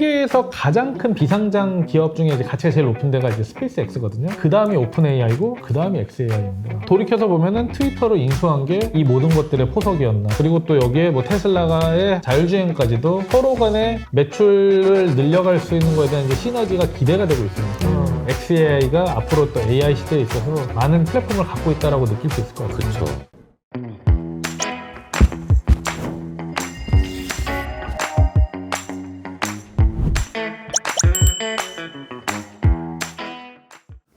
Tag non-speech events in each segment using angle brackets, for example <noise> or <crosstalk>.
세계에서 가장 큰 비상장 기업 중에 이제 가치가 제일 높은 데가 이제 스페이스 X거든요. 그 다음이 오픈 AI고 그 다음이 XAI입니다. 돌이켜서 보면은 트위터로 인수한 게 이 모든 것들의 포석이었나. 그리고 또 여기에 뭐 테슬라가의 자율주행까지도 서로 간의 매출을 늘려갈 수 있는 거에 대한 이제 시너지가 기대가 되고 있습니다. XAI가 앞으로 또 AI 시대에 있어서 많은 플랫폼을 갖고 있다라고 느낄 수 있을 것 같아요. 그렇죠.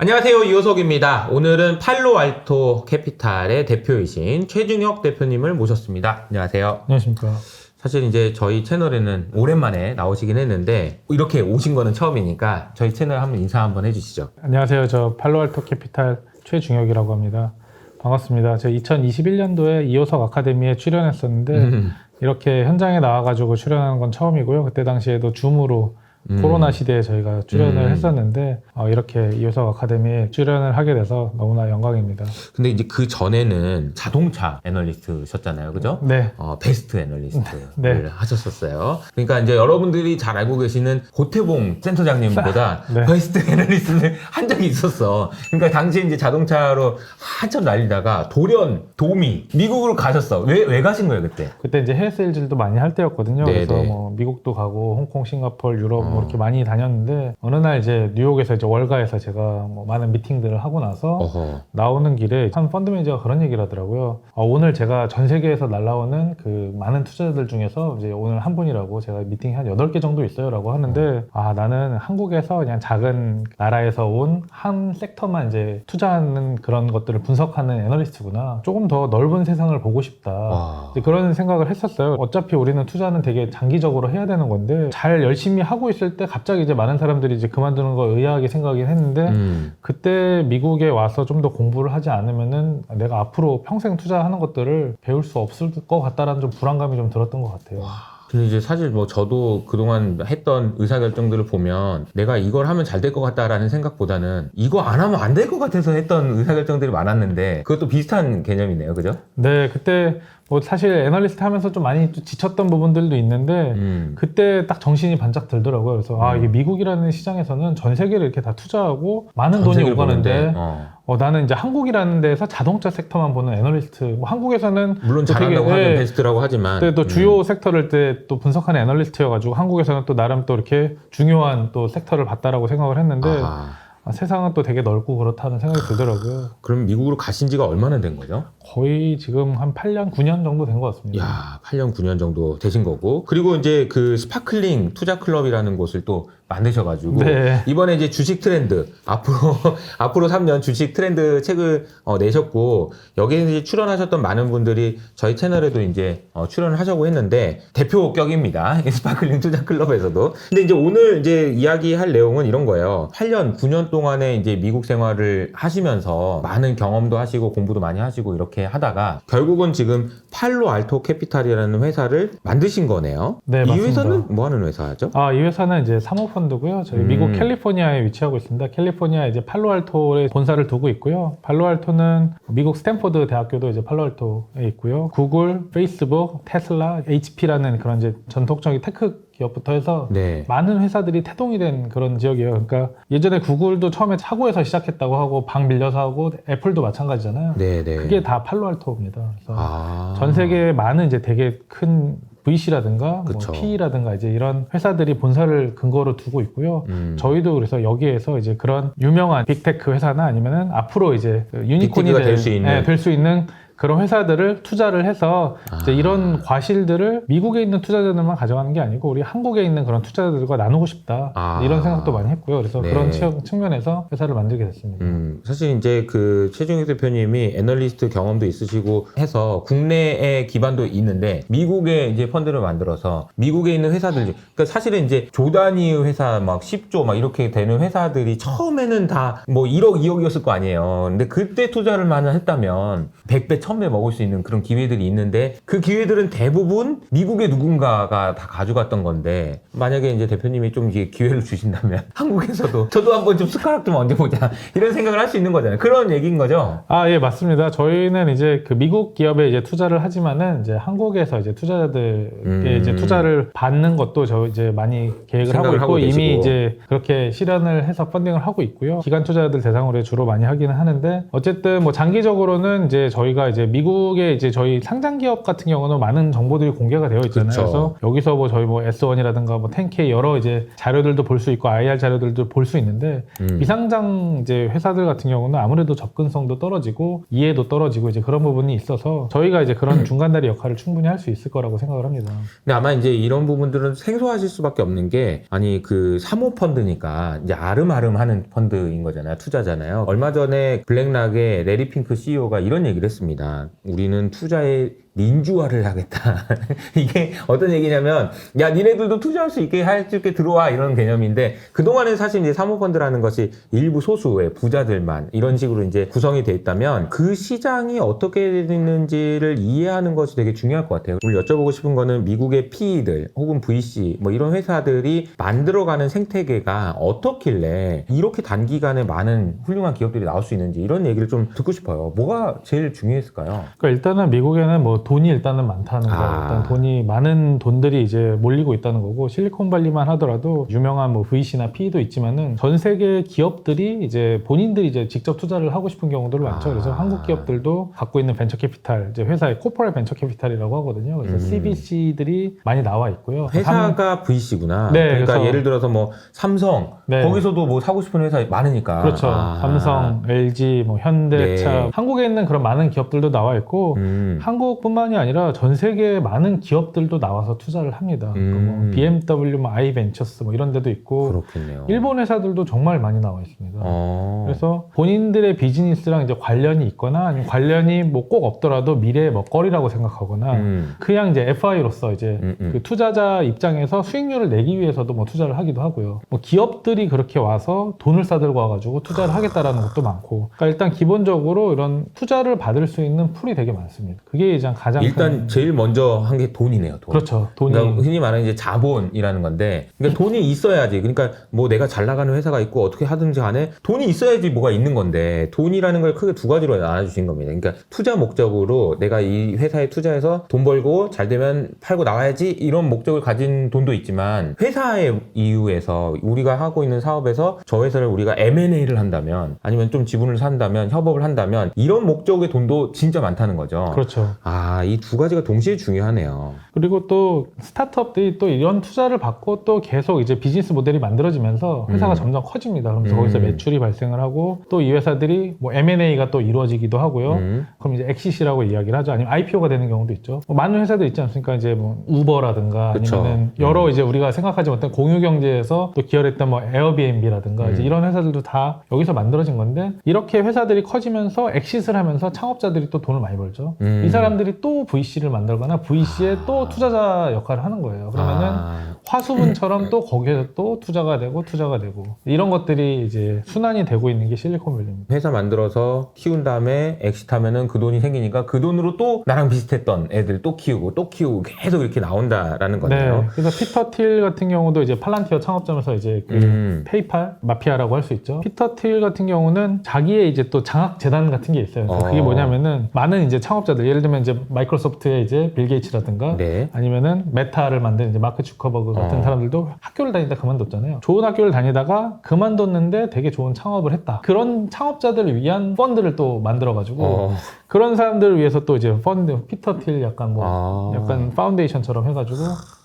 안녕하세요 이호석입니다. 오늘은 팔로알토 캐피탈의 대표이신 최중혁 대표님을 모셨습니다. 안녕하세요. 안녕하십니까. 사실 이제 저희 채널에는 오랜만에 나오시긴 했는데 이렇게 오신 거는 처음이니까 저희 채널 한번 인사 한번 해주시죠. 안녕하세요. 저 팔로알토 캐피탈 최중혁이라고 합니다. 반갑습니다. 저 2021년도에 이호석 아카데미에 출연했었는데 음. 이렇게 현장에 나와가지고 출연하는 건 처음이고요. 그때 당시에도 줌으로 음. 코로나 시대에 저희가 출연을 음. 했었는데 어, 이렇게 이호석 아카데미에 출연을 하게 돼서 너무나 영광입니다. 근데 이제 그 전에는 자동차 애널리스트셨잖아요, 그죠? 네. 어, 베스트 애널리스트를 <laughs> 네. 하셨었어요. 그러니까 이제 여러분들이 잘 알고 계시는 고태봉 센터장님보다 <laughs> 네. 베스트 애널리스트를 <laughs> 한 적이 있었어. 그러니까 당시에 이제 자동차로 한참 날리다가 돌연, 도미, 미국으로 가셨어. 왜, 왜 가신 거예요, 그때? 그때 이제 해외 세일즈도 많이 할 때였거든요. 네, 그래서 네. 뭐 미국도 가고 홍콩, 싱가포르, 유럽 어. 뭐 이렇게 많이 다녔는데 어느 날 이제 뉴욕에서 이제 월가에서 제가 뭐 많은 미팅들을 하고 나서 어허. 나오는 길에 한 펀드 매니저가 그런 얘기를 하더라고요. 어, 오늘 제가 전 세계에서 날라오는 그 많은 투자자들 중에서 이제 오늘 한 분이라고 제가 미팅이 한 8개 정도 있어요라고 하는데 아, 나는 한국에서 그냥 작은 나라에서 온 한 섹터만 이제 투자하는 그런 것들을 분석하는 애널리스트구나. 조금 더 넓은 세상을 보고 싶다. 와. 이제 그런 생각을 했었어요. 어차피 우리는 투자는 되게 장기적으로 해야 되는 건데 잘 열심히 하고 있을 때 갑자기 이제 많은 사람들이 이제 그만두는 거 의아하게 생각하긴 했는데 음. 그때 미국에 와서 좀 더 공부를 하지 않으면은 내가 앞으로 평생 투자하는 것들을 배울 수 없을 것 같다라는 좀 불안감이 좀 들었던 것 같아요. 근데 이제 사실 뭐 저도 그동안 했던 의사결정들을 보면 내가 이걸 하면 잘 될 것 같다라는 생각보다는 이거 안 하면 안 될 것 같아서 했던 의사결정들이 많았는데 그것도 비슷한 개념이네요. 그죠? 네, 그때 뭐 사실 애널리스트 하면서 좀 많이 또 지쳤던 부분들도 있는데 음. 그때 딱 정신이 반짝 들더라고요. 그래서 아 이게 미국이라는 시장에서는 전 세계를 이렇게 다 투자하고 많은 돈이 오가는데 어. 어, 나는 이제 한국이라는 데서 자동차 섹터만 보는 애널리스트. 뭐 한국에서는 물론 또 잘한다고 되게, 예, 베스트라고 하지만 또 음. 주요 섹터를 때 또 분석하는 애널리스트여가지고 한국에서는 또 나름 또 이렇게 중요한 또 섹터를 봤다라고 생각을 했는데 아, 아, 세상은 또 되게 넓고 그렇다는 생각이 들더라고요. 그럼 미국으로 가신 지가 얼마나 된 거죠? 거의 지금 한 8년, 9년 정도 된 것 같습니다. 야, 8년, 9년 정도 되신 거고. 그리고 이제 그 스파클링 투자 클럽이라는 곳을 또 만드셔가지고. 네. 이번에 이제 주식 트렌드, 앞으로, <laughs> 앞으로 3년 주식 트렌드 책을 어, 내셨고, 여기에 이제 출연하셨던 많은 분들이 저희 채널에도 이제 어, 출연을 하자고 했는데, 대표격입니다. 이 <laughs> 스파클링 투자 클럽에서도. 근데 이제 오늘 이제 이야기할 내용은 이런 거예요. 8년, 9년 동안에 이제 미국 생활을 하시면서 많은 경험도 하시고 공부도 많이 하시고 이렇게 하다가 결국은 지금 팔로 알토 캐피탈이라는 회사를 만드신 거네요. 네, 이 맞습니다. 회사는 뭐 하는 회사죠? 아, 이 회사는 이제 사모펀드 고요. 저희 음. 미국 캘리포니아에 위치하고 있습니다. 캘리포니아 이제 팔로알토에 본사를 두고 있고요. 팔로알토는 미국 스탠포드 대학교도 이제 팔로알토에 있고요. 구글, 페이스북, 테슬라, HP라는 그런 이제 전통적인 테크 기업부터 해서 네. 많은 회사들이 태동이 된 그런 지역이에요. 그러니까 예전에 구글도 처음에 차고에서 시작했다고 하고 방 빌려서 하고 애플도 마찬가지잖아요. 네 네. 그게 다 팔로알토입니다. 그래서 아. 전 세계에 많은 이제 되게 큰 VC라든가 그쵸. 뭐 PE라든가 이제 이런 회사들이 본사를 근거로 두고 있고요. 음. 저희도 그래서 여기에서 이제 그런 유명한 빅테크 회사나 아니면은 앞으로 이제 그 유니콘이 빅테크가 될수 있는. 네, 될수 있는 그런 회사들을 투자를 해서 이제 아. 이런 과실들을 미국에 있는 투자자들만 가져가는 게 아니고 우리 한국에 있는 그런 투자자들과 나누고 싶다 아. 이런 생각도 많이 했고요. 그래서 네. 그런 측- 측면에서 회사를 만들게 됐습니다. 음, 사실 이제 그 최중희 대표님이 애널리스트 경험도 있으시고 해서 국내에 기반도 있는데 미국에 이제 펀드를 만들어서 미국에 있는 회사들, 그러니까 사실은 이제 조 단위 회사 막 10조 막 이렇게 되는 회사들이 처음에는 다 뭐 1억, 2억이었을 거 아니에요. 근데 그때 투자를 만약 했다면 100배, 처음에 먹을 수 있는 그런 기회들이 있는데 그 기회들은 대부분 미국의 누군가가 다 가져갔던 건데 만약에 이제 대표님이 좀 이게 기회를 주신다면 <laughs> 한국에서도 저도 한번 좀 숟가락 좀 얹어보자 이런 생각을 할 수 있는 거잖아요. 그런 얘기인 거죠. 아, 예, 맞습니다. 저희는 이제 그 미국 기업에 이제 투자를 하지만은 이제 한국에서 이제 투자자들의 음. 이제 투자를 받는 것도 저 이제 많이 계획을 하고 있고 하고 이미. 이제 그렇게 실현을 해서 펀딩을 하고 있고요. 기관 투자자들 대상으로 주로 많이 하기는 하는데 어쨌든 뭐 장기적으로는 이제 저희가 이제 미국의 이제 저희 상장 기업 같은 경우는 많은 정보들이 공개가 되어 있잖아요. 그쵸. 그래서 여기서 뭐 저희 뭐 S1이라든가 뭐 10K 여러 이제 자료들도 볼 수 있고 IR 자료들도 볼 수 있는데 음. 비상장 이제 회사들 같은 경우는 아무래도 접근성도 떨어지고 이해도 떨어지고 이제 그런 부분이 있어서 저희가 이제 그런 <clears throat> 중간다리 역할을 충분히 할 수 있을 거라고 생각을 합니다. 근데 아마 이제 이런 부분들은 생소하실 수밖에 없는 게 아니 그 사모 펀드니까 이제 아름아름 하는 펀드인 거잖아요. 투자잖아요. 얼마 전에 블랙락의 레리 핑크 CEO가 이런 얘기를 했습니다. 우리는 투자에 민주화를 하겠다. <laughs> 이게 어떤 얘기냐면, 야, 니네들도 투자할 수 있게 할 수 있게 들어와. 이런 개념인데, 그동안은 사실 이제 사모펀드라는 것이 일부 소수의 부자들만 이런 식으로 이제 구성이 돼 있다면, 그 시장이 어떻게 되는지를 이해하는 것이 되게 중요할 것 같아요. 오늘 여쭤보고 싶은 거는 미국의 PE들 혹은 VC 뭐 이런 회사들이 만들어가는 생태계가 어떻길래 이렇게 단기간에 많은 훌륭한 기업들이 나올 수 있는지 이런 얘기를 좀 듣고 싶어요. 뭐가 제일 중요했을까요? 그러니까 일단은 미국에는 뭐 돈이 일단은 많다는 거, 아. 일단 돈이 많은 돈들이 이제 몰리고 있다는 거고 실리콘밸리만 하더라도 유명한 뭐 VC나 PE도 있지만은 전 세계 기업들이 이제 본인들이 이제 직접 투자를 하고 싶은 경우도 많죠. 아. 그래서 한국 기업들도 갖고 있는 벤처 캐피탈, 이제 회사의 코퍼레 벤처 캐피탈이라고 하거든요. 그래서 음. CBC들이 많이 나와 있고요. 삼- 회사가 VC구나. 네, 그러니까 그래서- 예를 들어서 뭐 삼성 네. 거기서도 뭐 사고 싶은 회사 많으니까. 그렇죠. 아. 삼성, LG, 뭐 현대차, 네. 한국에 있는 그런 많은 기업들도 나와 있고 음. 한국뿐 만이 아니라 전 세계 많은 기업들도 나와서 투자를 합니다. 그러니까 뭐 음. BMW, 뭐 아이벤처스 뭐 이런 데도 있고 그렇겠네요. 일본 회사들도 정말 많이 나와 있습니다. 어. 그래서 본인들의 비즈니스랑 이제 관련이 있거나 아니면 관련이 뭐 꼭 없더라도 미래의 먹거리라고 생각하거나 음. 그냥 이제 FI로서 이제 음, 음. 그 투자자 입장에서 수익률을 내기 위해서도 뭐 투자를 하기도 하고요. 뭐 기업들이 그렇게 와서 돈을 싸들고 와가지고 투자를 하겠다라는 것도 많고. 그러니까 일단 기본적으로 이런 투자를 받을 수 있는 풀이 되게 많습니다. 그게 이제 가장 일단 큰- 제일 먼저 한 게 돈이네요. 돈. 그렇죠. 돈이 그러니까 흔히 말하는 이제 자본이라는 건데, 그러니까 돈이 있어야지. 그러니까 뭐 내가 잘 나가는 회사가 있고 어떻게 하든지 간에 돈이 있어야지 뭐가 있는 건데, 돈이라는 걸 크게 두 가지로 나눠주신 겁니다. 그러니까 투자 목적으로 내가 이 회사에 투자해서 돈 벌고 잘 되면 팔고 나와야지 이런 목적을 가진 돈도 있지만, 회사의 이유에서 우리가 하고 있는 사업에서 저 회사를 우리가 M&A를 한다면, 아니면 좀 지분을 산다면, 협업을 한다면, 이런 목적의 돈도 진짜 많다는 거죠. 그렇죠. 아, 이 두 가지가 동시에 중요하네요. 그리고 또 스타트업들이 또 이런 투자를 받고 또 계속 이제 비즈니스 모델이 만들어지면서 회사가 음. 점점 커집니다. 그러면서 음. 거기서 매출이 발생을 하고 또 이 회사들이 뭐 M&A가 또 이루어지기도 하고요. 음. 그럼 이제 엑시시라고 이야기를 하죠. 아니면 IPO가 되는 경우도 있죠. 뭐 많은 회사들 있지 않습니까? 이제 뭐 우버라든가 그쵸. 아니면은 여러 이제 우리가 생각하지 못한 공유 경제에서 또 기여했던 뭐 에어비앤비라든가 이제 음. 이런 회사들도 다 여기서 만들어진 건데 이렇게 회사들이 커지면서 엑시스를 하면서 창업자들이 또 돈을 많이 벌죠. 음. 이 사람들이 또 VC를 만들거나 VC의 또 투자자 역할을 하는 거예요. 그러면은 아, 화수분처럼 또 거기에 또 투자가 되고 투자가 되고 이런 것들이 이제 순환이 되고 있는 게 실리콘밸리입니다. 회사 만들어서 키운 다음에 엑시트하면은 그 돈이 생기니까 그 돈으로 또 나랑 비슷했던 애들 또 키우고 또 키우고 계속 이렇게 나온다라는 거네요. 네. 그래서 피터 틸 같은 경우도 이제 팔란티어 창업자면서 이제 그 음. 페이팔 마피아라고 할 수 있죠. 피터 틸 같은 경우는 자기의 이제 또 장학 재단 같은 게 있어요. 그게 어. 뭐냐면은 많은 이제 창업자들 예를 들면 이제 마이크로소프트의 이제 빌 게이츠라든가 네. 아니면은 메타를 만든 이제 마크 주커버그 같은 어. 사람들도 학교를 다니다 그만뒀잖아요. 좋은 학교를 다니다가 그만뒀는데 되게 좋은 창업을 했다. 그런 창업자들을 위한 펀드를 또 만들어가지고 어, 그런 사람들을 위해서 또 이제 펀드 피터 틸 약간 뭐 아. 약간 파운데이션처럼 해가지고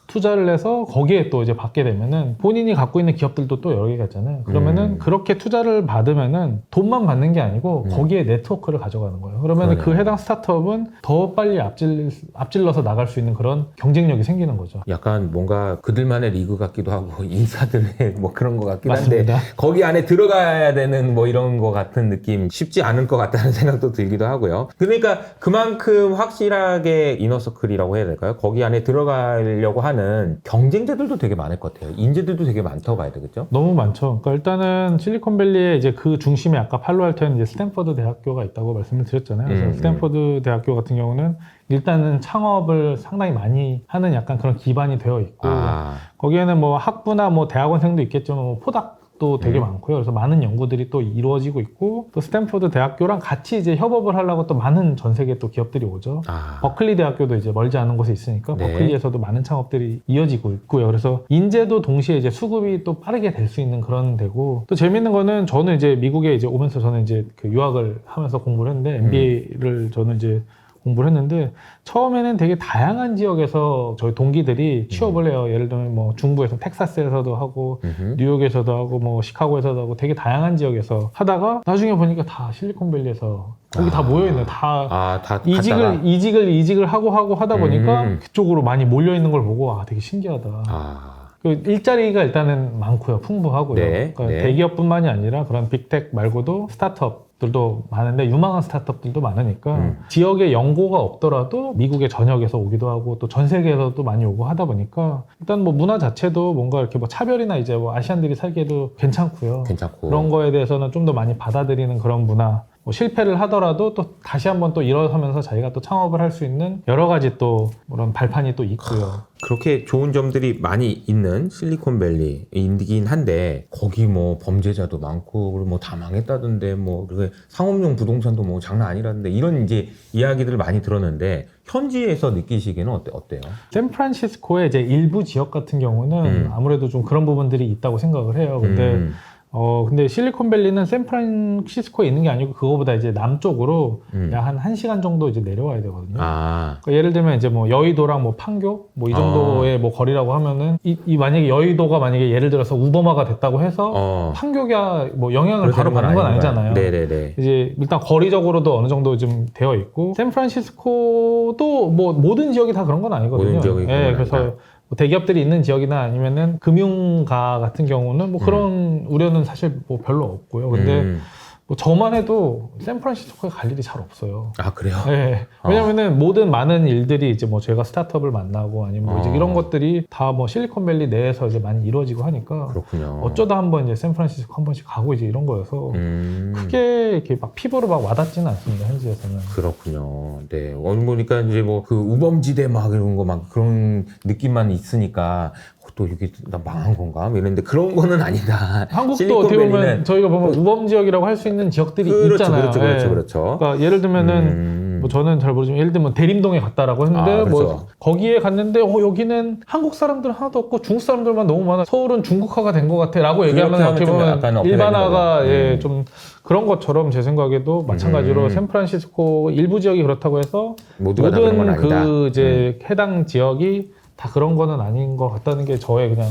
투자를 해서 거기에 또 이제 받게 되면은 본인이 갖고 있는 기업들도 또 여러 개가 있잖아요. 그러면은 음. 그렇게 투자를 받으면은 돈만 받는 게 아니고 음. 거기에 네트워크를 가져가는 거예요. 그러면은 그 그러네요. 해당 스타트업은 더 빨리 앞질, 앞질러서 나갈 수 있는 그런 경쟁력이 생기는 거죠. 약간 뭔가 그들만의 리그 같기도 하고 <laughs> 인사들의 뭐 그런 것 같긴 한데 맞습니다. 거기 안에 들어가야 되는 뭐 이런 것 같은 느낌 쉽지 않을 것 같다는 <laughs> 생각도 들기도 하고요. 그러니까 그만큼 확실하게 이너서클이라고 해야 될까요? 거기 안에 들어가려고 하는 일단은 경쟁자들도 되게 많을 것 같아요. 인재들도 되게 많다고 봐야 되겠죠? 너무 많죠. 그러니까 일단은 실리콘밸리에 이제 그 중심에 아까 팔로알토에는 이제 스탠퍼드 대학교가 있다고 말씀을 드렸잖아요. 그래서 음, 스탠퍼드 대학교 같은 경우는 일단은 창업을 상당히 많이 하는 약간 그런 기반이 되어 있고 아, 거기에는 뭐 학부나 뭐 대학원생도 있겠지만 뭐 포닥 도 되게 음. 많고요. 그래서 많은 연구들이 또 이루어지고 있고 또 스탠퍼드 대학교랑 같이 이제 협업을 하려고 또 많은 전 세계 또 기업들이 오죠. 아, 버클리 대학교도 이제 멀지 않은 곳에 있으니까 네. 버클리에서도 많은 창업들이 이어지고 있고요. 그래서 인재도 동시에 이제 수급이 또 빠르게 될 수 있는 그런 데고 또 재밌는 거는 저는 이제 미국에 이제 오면서 저는 이제 그 유학을 하면서 공부를 했는데 음. MBA를 저는 이제 공부를 했는데 처음에는 되게 다양한 지역에서 저희 동기들이 음. 취업을 해요. 예를 들면 뭐 중부에서 텍사스에서도 하고 음흠. 뉴욕에서도 하고 뭐 시카고에서도 하고 되게 다양한 지역에서 하다가 나중에 보니까 다 실리콘밸리에서 거기 다 아. 모여 있는 다 아, 다 이직을 갔다가? 이직을 이직을 하고 하고 하다 보니까 음. 그쪽으로 많이 몰려 있는 걸 보고 아 되게 신기하다. 아, 그 일자리가 일단은 많고요, 풍부하고요. 네, 그러니까 네. 대기업뿐만이 아니라 그런 빅텍 말고도 스타트업 들도 많은데 유망한 스타트업들도 많으니까 음. 지역에 연고가 없더라도 미국의 전역에서 오기도 하고 또 전 세계에서도 많이 오고 하다 보니까 일단 뭐 문화 자체도 뭔가 이렇게 뭐 차별이나 이제 뭐 아시안들이 살기에도 괜찮고요. 괜찮고. 그런 거에 대해서는 좀 더 많이 받아들이는 그런 문화. 뭐 실패를 하더라도 또 다시 한번 또 일어서면서 자기가 또 창업을 할 수 있는 여러 가지 또 그런 발판이 또 있고요. 그렇게 좋은 점들이 많이 있는 실리콘밸리이긴 한데 거기 뭐 범죄자도 많고 뭐 다 망했다던데 뭐 상업용 부동산도 뭐 장난 아니라던데 이런 이제 이야기들을 많이 들었는데 현지에서 느끼시기에는 어때, 어때요? 샌프란시스코의 이제 일부 지역 같은 경우는 음. 아무래도 좀 그런 부분들이 있다고 생각을 해요. 근데 음, 어 근데 실리콘밸리는 샌프란시스코에 있는 게 아니고 그거보다 이제 남쪽으로 음. 약 한 1시간 정도 이제 내려와야 되거든요. 아, 그러니까 예를 들면 이제 뭐 여의도랑 뭐 판교 뭐 이 정도의 뭐 거리라고 하면은 이, 이 만약에 여의도가 만약에 예를 들어서 우버마가 됐다고 해서 어. 판교가 뭐 영향을 바로 받는 건. 아니잖아요. 네네네. 이제 일단 거리적으로도 어느 정도 좀 되어 있고 샌프란시스코도 뭐 모든 지역이 다 그런 건 아니거든요. 모든 지역이 예, 건 그래서. 뭐 대기업들이 있는 지역이나 아니면은 금융가 같은 경우는 뭐 그런 우려는 사실 뭐 별로 없고요. 근데 음. 뭐 저만 해도 샌프란시스코에 갈 일이 잘 없어요. 아, 그래요? 네. 왜냐면은 모든 많은 일들이 이제 뭐 저희가 스타트업을 만나고 아니면 뭐 이제 어. 이런 것들이 다 뭐 실리콘밸리 내에서 이제 많이 이루어지고 하니까 그렇군요. 어쩌다 한번 이제 샌프란시스코 한 번씩 가고 이제 이런 거여서 음. 크게 이렇게 막 피부로 막 와닿지는 않습니다 현지에서는. 그렇군요. 네. 오늘 보니까 이제 뭐 그 우범지대 막 이런 거 막 그런 느낌만 있으니까 어, 또 이게 나 망한 건가? 뭐 이랬는데 그런 거는 아니다. <laughs> 한국도 어떻게 보면 저희가 보면 우범 지역이라고 할 수 있는 지역들이 그렇죠, 있잖아요. 그렇죠, 그렇죠, 예. 그렇죠. 그러니까 예를 들면은 음. 뭐 저는 잘 모르지만 예를 들면 대림동에 갔다라고 했는데 아, 뭐 그렇죠. 거기에 갔는데 어 여기는 한국 사람들 하나도 없고 중국 사람들만 너무 많아 서울은 중국화가 된 것 같아라고 얘기하면 어떻게 좀 보면 일반화가 있는 거죠. 예, 음. 좀 그런 것처럼 제 생각에도 마찬가지로 음. 샌프란시스코 일부 지역이 그렇다고 해서 모든. 음. 그 이제 해당 지역이 다 그런 거는 아닌 것 같다는 게 저의 그냥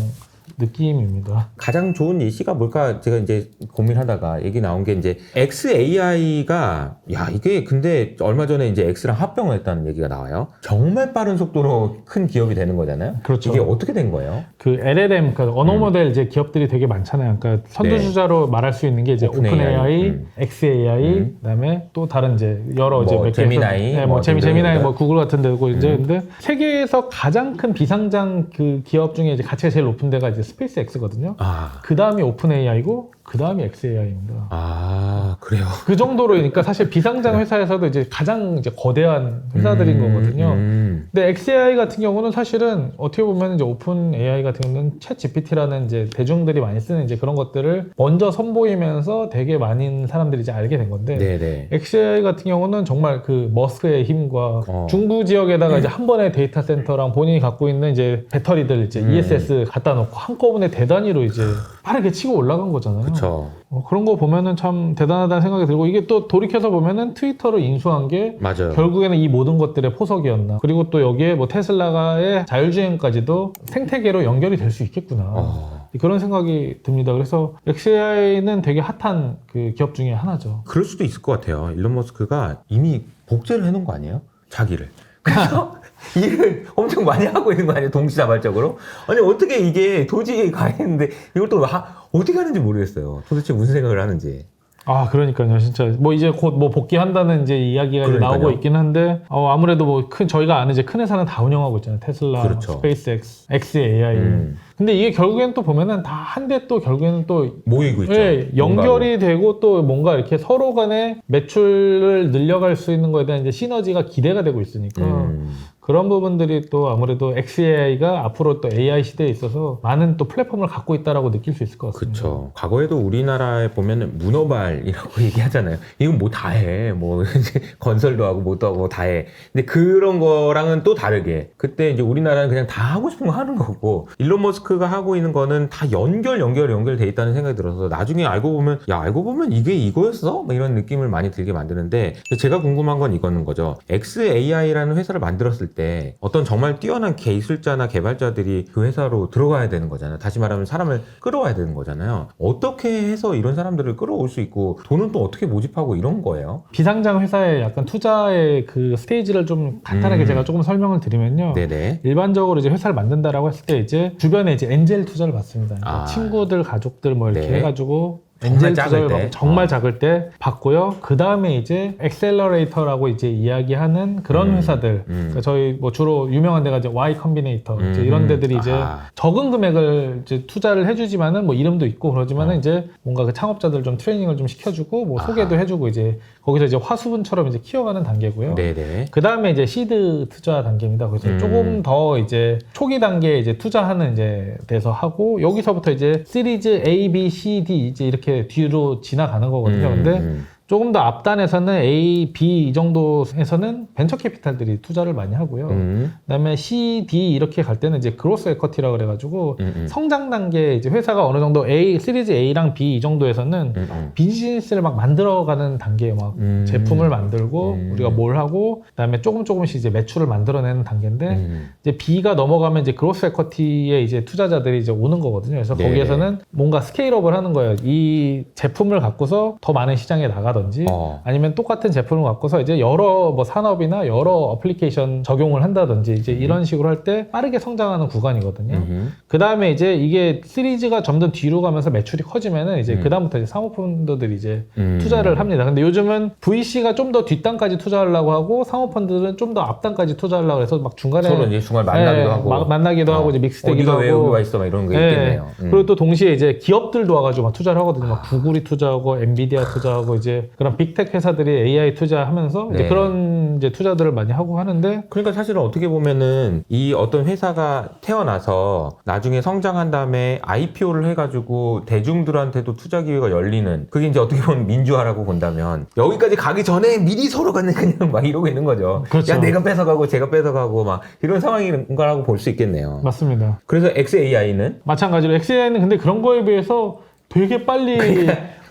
느낌입니다. 가장 좋은 예시가 뭘까 제가 이제 고민하다가 얘기 나온 게 이제 XAI가 야 이게 근데 얼마 전에 이제 X랑 합병을 했다는 얘기가 나와요. 정말 빠른 속도로 큰 기업이 되는 거잖아요. 그렇죠. 이게 어떻게 된 거예요? 그 LLM, 그러니까 언어 모델 이제 기업들이 되게 많잖아요. 그러니까 선두주자로 말할 수 있는 게 이제 오픈 오픈 AI, AI, 음. XAI, 음. 그다음에 또 다른 이제 여러 뭐 이제 몇 개에서- 제미나이, 네, 뭐뭐 제미 등등 제미나이, 등등. 뭐 구글 같은 데고 이제 음. 근데 세계에서 가장 큰 비상장 그 기업 중에 이제 가치가 제일 높은 데가 이제 스페이스 X거든요. 아, 그 다음이 오픈 AI고 그 다음이 XAI입니다. 아 그래요. 그 정도로니까 사실 비상장 회사에서도 이제 가장 이제 거대한 회사들인 음, 거거든요. 음. 근데 XAI 같은 경우는 사실은 어떻게 보면 이제 오픈 AI 같은 경우는 챗 GPT라는 이제 대중들이 많이 쓰는 이제 그런 것들을 먼저 선보이면서 되게 많은 사람들이 이제 알게 된 건데 네네. XAI 같은 경우는 정말 그 머스크의 힘과 어. 중부 지역에다가 이제 한 번에 데이터 센터랑 본인이 갖고 있는 이제 배터리들 이제 음. ESS 갖다 놓고 한꺼번에 대단위로 이제 빠르게 치고 올라간 거잖아요. 그렇죠. 어, 그런 거 보면은 참 대단하다는 생각이 들고 이게 또 돌이켜서 보면은 트위터를 인수한 게 맞아요. 결국에는 이 모든 것들의 포석이었나. 그리고 또 여기에 뭐 테슬라가의 자율주행까지도 생태계로 연결이 될 수 있겠구나. 어, 그런 생각이 듭니다. 그래서 XAI는 되게 핫한 그 기업 중에 하나죠. 그럴 수도 있을 것 같아요. 일론 머스크가 이미 복제를 해놓은 거 아니에요? 자기를. 그래서 <laughs> <laughs> 일을 엄청 많이 하고 있는 거 아니에요? 동시다발적으로? 아니 어떻게 이게 도저히 <laughs> 가겠는데 이걸 또 하- 어떻게 하는지 모르겠어요. 도대체 무슨 생각을 하는지. 아, 그러니까요, 진짜. 뭐 이제 곧 뭐 복귀한다는 이제 이야기가 이제 그러니까요. 나오고 있긴 한데, 어, 아무래도 뭐 큰, 저희가 아는 이제 큰 회사는 다 운영하고 있잖아요. 테슬라, 그렇죠. 스페이스X, XAI. 음. 근데 이게 결국엔 또 보면은 다 한데 또 결국에는 또 모이고 있죠. 예, 연결이 되고 또 뭔가 이렇게 서로 간에 매출을 늘려갈 수 있는 거에 대한 이제 시너지가 기대가 되고 있으니까 음. 그런 부분들이 또 아무래도 XAI가 앞으로 또 AI 시대에 있어서 많은 또 플랫폼을 갖고 있다라고 느낄 수 있을 것 같습니다. 그렇죠. 과거에도 우리나라에 보면은 문어발이라고 <laughs> 얘기하잖아요. 이건 뭐 다 해. 뭐 <laughs> 건설도 하고 뭐도 하고 다 해. 근데 그런 거랑은 또 다르게 그때 이제 우리나라는 그냥 다 하고 싶은 거 하는 거고 일론 머스크가 하고 있는 거는 다 연결 연결 연결돼 있다는 생각이 들어서 나중에 알고 보면 야 알고 보면 이게 이거였어? 뭐 이런 느낌을 많이 들게 만드는데 제가 궁금한 건 이거는 거죠. XAI라는 회사를 만들었을 때 어떤 정말 뛰어난 기술자나 개발자들이 그 회사로 들어가야 되는 거잖아요. 다시 말하면 사람을 끌어와야 되는 거잖아요. 어떻게 해서 이런 사람들을 끌어올 수 있고 돈은 또 어떻게 모집하고 이런 거예요? 비상장 회사의 약간 투자의 그 스테이지를 좀 간단하게 음. 제가 조금 설명을 드리면요. 네네. 일반적으로 이제 회사를 만든다라고 했을 때 이제 주변에 이제 엔젤 투자를 받습니다. 그러니까 아. 친구들, 가족들 뭐 이렇게 네. 해가지고 엔젤 작을 때? 정말 어. 작을 때 받고요. 그 다음에 이제 엑셀러레이터라고 이제 이야기하는 그런 음. 회사들. 음. 그러니까 저희 뭐 주로 유명한 데가 이제 Y 컴비네이터 이제 음. 이런 데들이 이제 아. 적은 금액을 이제 투자를 해주지만은 뭐 이름도 있고 그러지만은 어. 이제 뭔가 그 창업자들 좀 트레이닝을 좀 시켜주고 뭐. 소개도 해주고 이제 거기서 이제 화수분처럼 이제 키워가는 단계고요. 네네. 그 다음에 이제 시드 투자 단계입니다. 그래서 음. 조금 더 이제 초기 단계에 이제 투자하는 이제 돼서 하고 여기서부터 이제 시리즈 A, B, C, D 이제 이렇게 뒤로 지나가는 거거든요. 음, 근데 음. 조금 더 앞단에서는 A, B 이 정도에서는 벤처 캐피탈들이 투자를 많이 하고요. 음. 그다음에 C, D 이렇게 갈 때는 이제 그로스 에쿼티라 그래가지고 음, 음. 성장 단계 이제 회사가 어느 정도 A, 시리즈 A랑 B 이 정도에서는 음, 음. 비즈니스를 막 만들어가는 단계에 막 음. 제품을 만들고 음. 우리가 뭘 하고 그다음에 조금 조금씩 이제 매출을 만들어내는 단계인데 음. 이제 B가 넘어가면 이제 그로스 에쿼티에 이제 투자자들이 이제 오는 거거든요. 그래서 네네. 거기에서는 뭔가 스케일업을 하는 거예요. 이 제품을 갖고서 더 많은 시장에 나가 든지 어. 아니면 똑같은 제품을 갖고서 이제 여러 뭐 산업이나 여러 어플리케이션 적용을 한다든지 이제 이런 식으로 할 때 빠르게 성장하는 구간이거든요. 음. 그 다음에 이제 이게 시리즈가 점점 뒤로 가면서 매출이 커지면은 이제 음. 그 다음부터 이제 사모펀드들이 이제 음. 투자를 합니다. 근데 요즘은 VC가 좀 더 뒷단까지 투자하려고 하고 사모펀드는 좀더 앞단까지 투자하려고 해서 막 중간에 서로 이제 중간 만나기도 예, 하고 막 만나기도 어. 하고 이제 믹스되기도 하고 와 있어 막 이런 거 예. 있겠네요. 음. 그리고 또 동시에 이제 기업들도 와가지고 막 투자를 하거든요. 막 구글이 투자하고 엔비디아 투자하고 이제 그런 빅텍 회사들이 AI 투자하면서 이제 네. 그런 이제 투자들을 많이 하고 하는데 그러니까 사실은 어떻게 보면은 이 어떤 회사가 태어나서 나중에 성장한 다음에 IPO를 해가지고 대중들한테도 투자 기회가 열리는 그게 이제 어떻게 보면 민주화라고 본다면 여기까지 가기 전에 미리 서로 그냥 그냥 막 이러고 있는 거죠. 그렇죠. 야 내가 뺏어가고 제가 뺏어가고 막 이런 상황인 거라고 볼 수 있겠네요. 맞습니다. 그래서 XAI는 마찬가지로 XAI는 근데 그런 거에 비해서 되게 빨리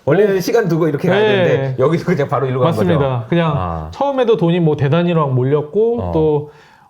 원래는 시간 두고 이렇게 가야 네. 되는데 여기서 그냥 바로 일로 간 거죠. 맞습니다. 그냥 아. 처음에도 돈이 뭐 대단위로 막 몰렸고 어. 또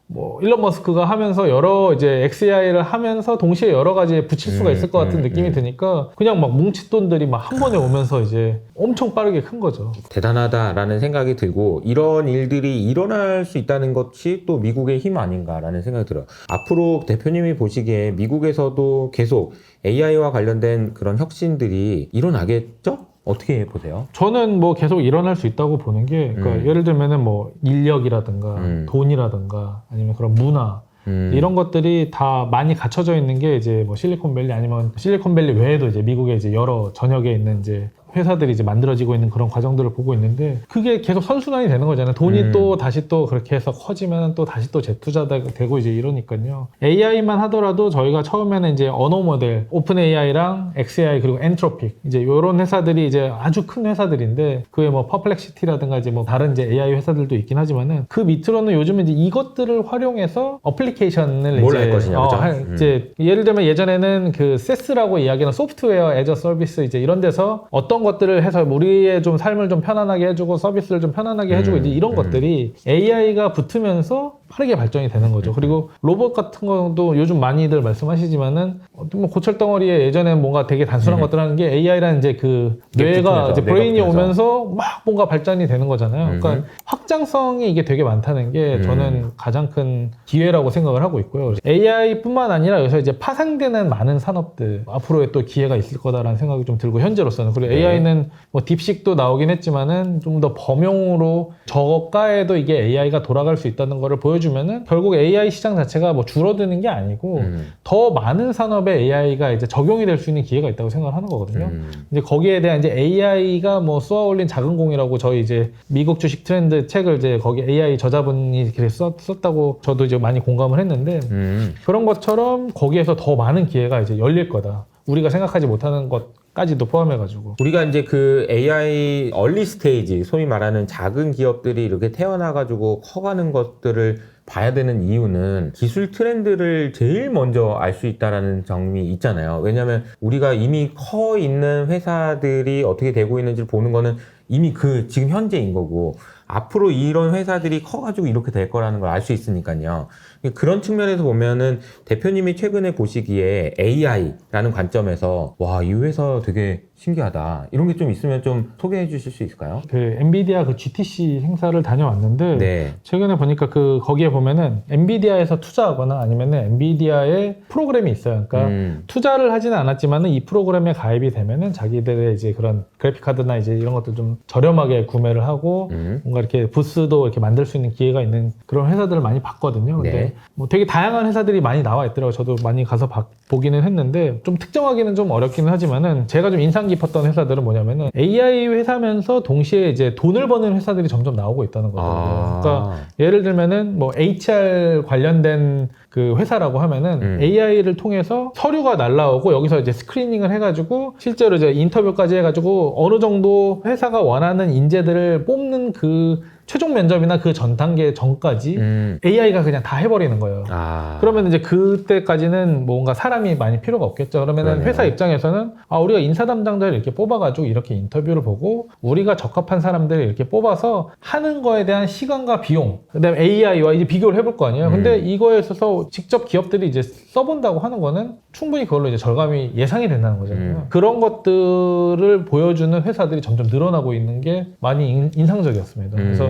뭐 일론 머스크가 하면서 여러 이제 XAI를 하면서 동시에 여러 가지에 붙일 수가 음, 있을 것 같은 음, 느낌이 음. 드니까 그냥 막 뭉치 돈들이 막 한 번에 오면서 이제 엄청 빠르게 큰 거죠. 대단하다라는 생각이 들고 이런 일들이 일어날 수 있다는 것이 또 미국의 힘 아닌가라는 생각이 들어요. 앞으로 대표님이 보시기에 미국에서도 계속 AI와 관련된 그런 혁신들이 일어나겠죠? 어떻게 보세요? 저는 뭐 계속 일어날 수 있다고 보는 게 그러니까 음. 예를 들면은 뭐 인력이라든가 음. 돈이라든가 아니면 그런 문화 음, 이런 것들이 다 많이 갖춰져 있는 게 이제 뭐 실리콘밸리 아니면 실리콘밸리 외에도 이제 미국에 이제 여러 전역에 있는 이제 회사들이 이제 만들어지고 있는 그런 과정들을 보고 있는데 그게 계속 선순환이 되는 거잖아요. 돈이 음. 또 다시 또 그렇게 해서 커지면 또 다시 또 재투자되고 이제 이러니까요. AI만 하더라도 저희가 처음에는 이제 언어 모델, 오픈 AI랑 XAI 그리고 엔트로픽 이제 이런 회사들이 이제 아주 큰 회사들인데 그에 뭐 퍼플렉시티라든가 이제 뭐 다른 이제 AI 회사들도 있긴 하지만은 그 밑으로는 요즘은 이제 이것들을 활용해서 어플리케이션을 뭘 이제 할 것이냐, 어? 할- 음. 이제 예를 들면 예전에는 그 세스라고 이야기하는 소프트웨어 에저 서비스 이제 이런 데서 어떤 것들을 해서 우리의 좀 삶을 좀 편안하게 해주고 서비스를 좀 편안하게 해주고 음, 이제 이런 음. 것들이 AI가 붙으면서 빠르게 발전이 되는 거죠. 그리고 로봇 같은 것도 요즘 많이들 말씀하시지만은 어떤 뭐 고철 덩어리에 예전에 뭔가 되게 단순한 음. 것들 하는 게 AI라는 이제 그뇌 뇌가 이제 브레인이. 오면서 막 뭔가 발전이 되는 거잖아요. 음. 그러니까 확장성이 이게 되게 많다는 게 음. 저는 가장 큰 기회라고 생각을 하고 있고요. AI뿐만 아니라 여기서 이제 파생되는 많은 산업들 앞으로의 또 기회가 있을 거다라는 생각이 좀 들고 현재로서는 그리고 네. AI는 뭐 딥식도 나오긴 했지만은 좀 더 범용으로 저가에도 이게 AI가 돌아갈 수 있다는 거를 보여 주면은 결국 AI 시장 자체가 뭐 줄어드는 게 아니고 음. 더 많은 산업에 AI가 이제 적용이 될 수 있는 기회가 있다고 생각을 하는 거거든요. 음. 이제 거기에 대한 이제 AI가 뭐 쏘아올린 작은 공이라고 저희 이제 미국 주식 트렌드 책을 이제 거기 AI 저자분이 이렇게 썼, 썼다고 저도 이제 많이 공감을 했는데 음. 그런 것처럼 거기에서 더 많은 기회가 이제 열릴 거다. 우리가 생각하지 못하는 것 까지도 포함해가지고. 우리가 이제 그 AI 얼리 스테이지, 소위 말하는 작은 기업들이 이렇게 태어나가지고 커가는 것들을 봐야 되는 이유는 기술 트렌드를 제일 먼저 알 수 있다라는 점이 있잖아요. 왜냐하면 우리가 이미 커 있는 회사들이 어떻게 되고 있는지를 보는 거는 이미 그 지금 현재인 거고 앞으로 이런 회사들이 커가지고 이렇게 될 거라는 걸 알 수 있으니까요. 그런 측면에서 보면은 대표님이 최근에 보시기에 AI라는 관점에서 와, 이 회사 되게 신기하다. 이런 게 좀 있으면 좀 소개해 주실 수 있을까요? 그 엔비디아 그 GTC 행사를 다녀왔는데 네. 최근에 보니까 그 거기에 보면은 엔비디아에서 투자하거나 아니면은 엔비디아의 프로그램이 있어요. 그러니까 음, 투자를 하지는 않았지만은 이 프로그램에 가입이 되면은 자기들의 이제 그런 그래픽 카드나 이제 이런 것들 좀 저렴하게 구매를 하고 음, 뭔가 이렇게 부스도 이렇게 만들 수 있는 기회가 있는 그런 회사들을 많이 봤거든요. 근데 네. 뭐 되게 다양한 회사들이 많이 나와 있더라고요. 저도 많이 가서 봐- 보기는 했는데 좀 특정하기는 좀 어렵기는 하지만은 제가 좀 인상 깊었던 회사들은 뭐냐면은 AI 회사면서 동시에 이제 돈을 버는 회사들이 점점 나오고 있다는 거더라고요. 아, 그러니까 예를 들면은 뭐 HR 관련된 그 회사라고 하면은 음. AI를 통해서 서류가 날라오고 여기서 이제 스크리닝을 해가지고 실제로 이제 인터뷰까지 해가지고 어느 정도 회사가 원하는 인재들을 뽑는 그 최종 면접이나 그 전 단계 전까지 음, AI가 그냥 다 해버리는 거예요. 아, 그러면 이제 그때까지는 뭔가 사람이 많이 필요가 없겠죠. 그러면은 그러네요. 회사 입장에서는 아 우리가 인사 담당자를 이렇게 뽑아가지고 이렇게 인터뷰를 보고 우리가 적합한 사람들을 이렇게 뽑아서 하는 거에 대한 시간과 비용, 그다음에 AI와 이제 비교를 해볼 거 아니에요. 근데 음. 이거에 있어서 직접 기업들이 이제 써본다고 하는 거는 충분히 그걸로 이제 절감이 예상이 된다는 거잖아요. 음. 그런 것들을 보여주는 회사들이 점점 늘어나고 있는 게 많이 인- 인상적이었습니다. 그래서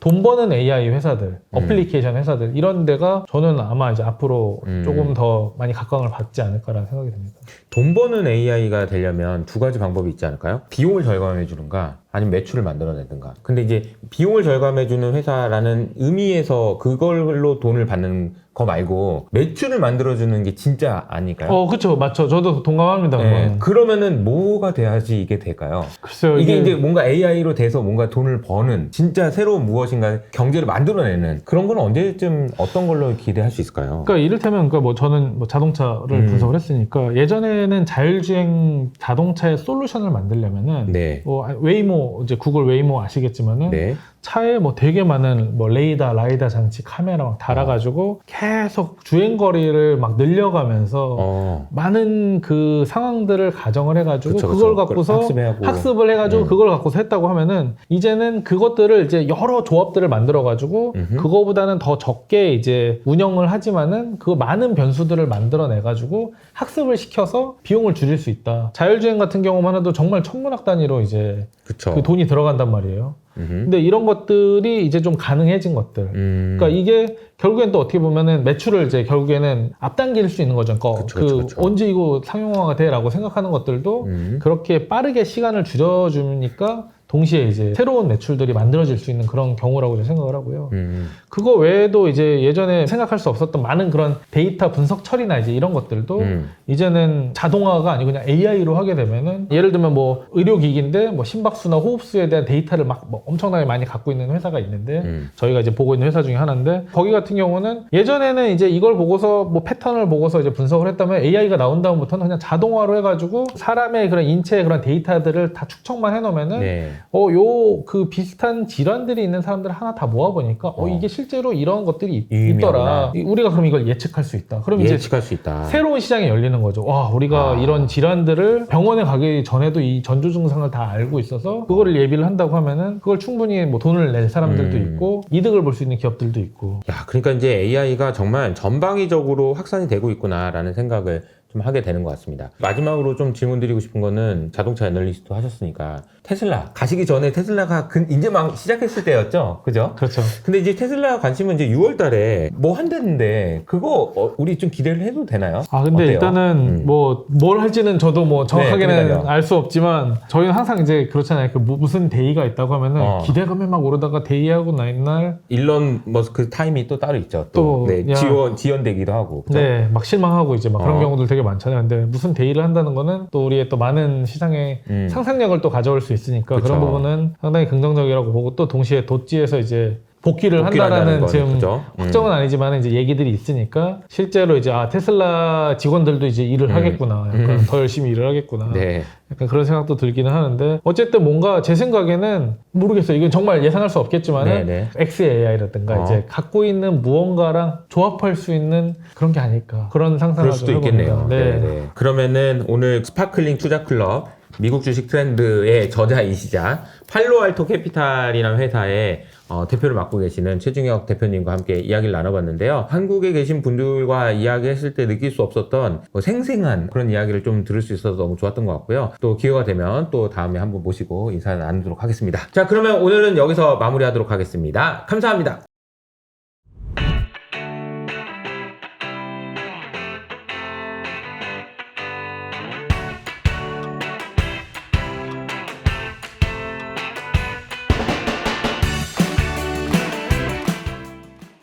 돈 버는 AI 회사들, 음. 어플리케이션 회사들 이런 데가 저는 아마 이제 앞으로 음. 조금 더 많이 각광을 받지 않을까라는 생각이 듭니다. 돈 버는 AI가 되려면 두 가지 방법이 있지 않을까요? 비용을 절감해 주는가, 아니면 매출을 만들어내든가. 근데 이제 비용을 절감해 주는 회사라는 의미에서 그걸로 돈을 받는 거 말고 매출을 만들어 주는 게 진짜 아닐까요? 어, 그쵸, 맞죠. 저도 동감합니다. 네, 그거는. 그러면은 뭐가 돼야지 이게 될까요? 글쎄요, 이게 이게, 이제 뭔가 AI로 돼서 뭔가 돈을 버는 진짜 새로운 무엇 인가 경제를 만들어내는 그런 건 언제쯤 어떤 걸로 기대할 수 있을까요? 그러니까 이를테면 그러니까 뭐 저는 뭐 자동차를 음. 분석을 했으니까 예전에는 자율주행 자동차의 솔루션을 만들려면은 네. 뭐 웨이모 이제 구글 웨이모 아시겠지만은 네. 차에 뭐 되게 많은 뭐 레이더, 라이다 장치, 카메라 막 달아가지고 계속 주행 거리를 막 늘려가면서 어. 많은 그 상황들을 가정을 해가지고 그쵸, 그걸 그쵸. 갖고서 학습해하고. 학습을 해가지고 음. 그걸 갖고서 했다고 하면은 이제는 그것들을 이제 여러 조합들을 만들어가지고 음흠. 그거보다는 더 적게 이제 운영을 하지만은 그 많은 변수들을 만들어내가지고 학습을 시켜서 비용을 줄일 수 있다. 자율주행 같은 경우만 해도 정말 천문학 단위로 이제 그쵸. 그 돈이 들어간단 말이에요. 근데 이런 것들이 이제 좀 가능해진 것들. 음. 그러니까 이게 결국엔 또 어떻게 보면은 매출을 이제 결국에는 앞당길 수 있는 거죠. 그러니까 그쵸, 그 그쵸, 그쵸. 언제 이거 상용화가 돼라고 생각하는 것들도 음. 그렇게 빠르게 시간을 줄여주니까 동시에 이제 새로운 매출들이 만들어질 수 있는 그런 경우라고 생각을 하고요. 음. 그거 외에도 이제 예전에 생각할 수 없었던 많은 그런 데이터 분석 처리나 이제 이런 것들도 음. 이제는 자동화가 아니고 그냥 AI로 하게 되면은 예를 들면 뭐 의료기기인데 뭐 심박수나 호흡수에 대한 데이터를 막 뭐 엄청나게 많이 갖고 있는 회사가 있는데 음. 저희가 이제 보고 있는 회사 중에 하나인데 거기 같은 경우는 예전에는 이제 이걸 보고서 뭐 패턴을 보고서 이제 분석을 했다면 AI가 나온 다음부터는 그냥 자동화로 해가지고 사람의 그런 인체의 그런 데이터들을 다 축적만 해놓으면은 네. 어, 요, 그 비슷한 질환들이 있는 사람들을 하나 다 모아보니까, 어, 어. 이게 실제로 이런 것들이 있-. 있더라. 이- 우리가 그럼 이걸 예측할 수 있다. 그럼 이제 예측할 수 있다. 새로운 시장이 열리는 거죠. 와, 우리가 아. 이런 질환들을 병원에 가기 전에도 이 전조 증상을 다 알고 있어서 그거를 예비를 한다고 하면은 그걸 충분히 뭐 돈을 낼 사람들도 음. 있고 이득을 볼 수 있는 기업들도 있고. 야, 그러니까 이제 AI가 정말 전방위적으로 확산이 되고 있구나라는 생각을 좀 하게 되는 것 같습니다. 마지막으로 좀 질문 드리고 싶은 거는 자동차 애널리스트 하셨으니까 테슬라 가시기 전에 테슬라가 근- 이제 막 시작했을 때였죠, 그죠? 그렇죠. 근데 이제 테슬라 관심은 이제 6월달에 뭐 한다는데 그거 어, 우리 좀 기대를 해도 되나요? 아 근데 어때요? 일단은 음. 뭐뭘 할지는 저도 뭐 정확하게는 그러니까요. 알수 없지만 저희는 항상 이제 그렇잖아요. 그 뭐- 무슨 데이가 있다고 하면은 어. 기대감에 막 오르다가 데이하고 나 있날 일론 머스크 타임이 또 따로 있죠. 또, 또, 네, 야. 지원 지연되기도 하고. 그죠? 네, 막 실망하고 이제 막 그런 어. 경우들 되게 많잖아요. 근데 무슨 데이를 한다는 거는 또 우리의 또 많은 시장에 음. 상상력을 또 가져올 수 있으니까 그쵸. 그런 부분은 상당히 긍정적이라고 보고 또 동시에 도지에서 이제 복귀를, 한다라는 건, 지금 그죠? 음. 확정은 아니지만 이제 얘기들이 있으니까 실제로 이제 아 테슬라 직원들도 이제 일을 음. 하겠구나, 약간 음. 더 열심히 일을 하겠구나. 네. 약간 그런 생각도 들기는 하는데 어쨌든 뭔가 제 생각에는 모르겠어요. 이건 정말 예상할 수 없겠지만은 네네. XAI라든가 어. 이제 갖고 있는 무언가랑 조합할 수 있는 그런 게 아닐까 그런 상상을 그럴 수도. 있겠네요. 네. 네. 네. 그러면은 오늘 스파클링 투자 클럽 미국 주식 트렌드의 저자이시자 팔로알토 캐피탈이라는 회사의 어, 대표를 맡고 계시는 최중혁 대표님과 함께 이야기를 나눠봤는데요. 한국에 계신 분들과 이야기했을 때 느낄 수 없었던 뭐 생생한 그런 이야기를 좀 들을 수 있어서 너무 좋았던 것 같고요. 또 기회가 되면 또 다음에 한번 모시고 인사 나누도록 하겠습니다. 자, 그러면 오늘은 여기서 마무리하도록 하겠습니다. 감사합니다.